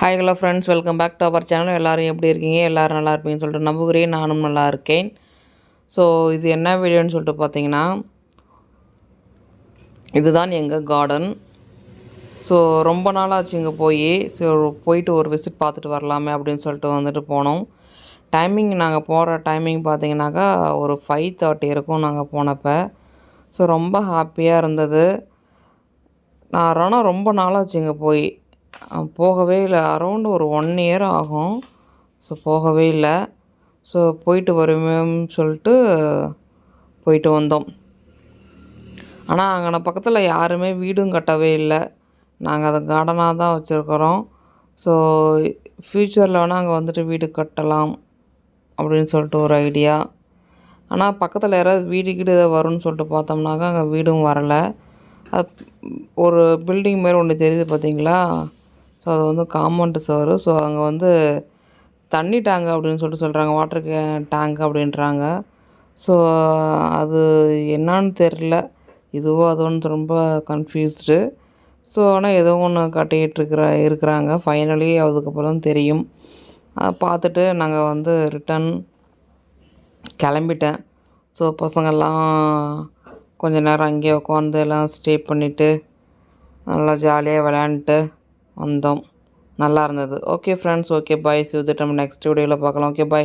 Hi hello friends welcome back to our channel எல்லோரும் எப்படி இருக்கீங்க? எல்லோரும் நல்லா இருப்பீங்கன்னு சொல்லிட்டு நம்புகிறேன். நானும் நல்லா இருக்கேன். ஸோ இது என்ன வீடியோன்னு சொல்லிட்டு பார்த்தீங்கன்னா இதுதான் எங்கள் கார்டன் ஸோ ரொம்ப நாளாச்சு இங்கே போய். ஸோ போயிட்டு ஒரு விசிட் பார்த்துட்டு வரலாமே அப்படின்னு சொல்லிட்டு வந்துட்டு போனோம். டைமிங் நாங்கள் போகிற டைமிங் பார்த்தீங்கன்னாக்கா ஒரு ஃபைவ் தேர்ட்டி இருக்கும் நாங்கள் போனப்போ. ஸோ ரொம்ப ஹாப்பியாக இருந்தது. நான் ஆனால் ரொம்ப நாளாச்சு இங்கே போய். போகவே இல்லை. அரௌண்ட் ஒரு ஒன் இயர் ஆகும். ஸோ போகவே இல்லை. ஸோ போயிட்டு வருவேன்னு சொல்லிட்டு போயிட்டு வந்தோம். ஆனால் அங்கே பக்கத்தில் யாருமே வீடும் கட்டவே இல்லை. நாங்கள் அதை கார்டனாக தான் வச்சுருக்குறோம். ஸோ ஃப்யூச்சரில் வேணால் அங்கே வந்துட்டு வீடு கட்டலாம் அப்படின்னு சொல்லிட்டு ஒரு ஐடியா ஆனால் பக்கத்தில் யாராவது வீடு கீடு வரும்னு சொல்லிட்டு பார்த்தோம்னாக்கா அங்கே வீடும் வரலை. அது ஒரு பில்டிங் மாரி ஒன்று தெரியுது பார்த்தீங்களா? ஸோ அது வந்து காம்பவுண்டு சவரு ஸோ அங்கே வந்து தண்ணி டேங்க் அப்படின்னு சொல்லிட்டு சொல்கிறாங்க வாட்டர் கே டேங்க் அப்படின்றாங்க. ஸோ அது என்னான்னு தெரில இதுவோ அதுவோன்னு ரொம்ப கன்ஃபியூஸ்டு ஸோ ஆனால் ஏதோ ஒன்று கட்டிகிட்டு இருக்கிற இருக்கிறாங்க. ஃபைனலி அதுக்கப்புறம் தெரியும். பார்த்துட்டு நாங்கள் வந்து ரிட்டன் கிளம்பிட்டேன். ஸோ பசங்கள்லாம் கொஞ்ச நேரம் அங்கேயே உட்காந்து எல்லாம் ஸ்டே பண்ணிவிட்டு நல்லா ஜாலியாக விளையாண்டுட்டு வந்தோம். நல்லா இருந்தது. ஓகே ஃப்ரெண்ட்ஸ் ஓகே பாய் சிவத்திட்டம் நம்ம நெக்ஸ்ட் வீடியோவில் பார்க்கலாம். Okay bye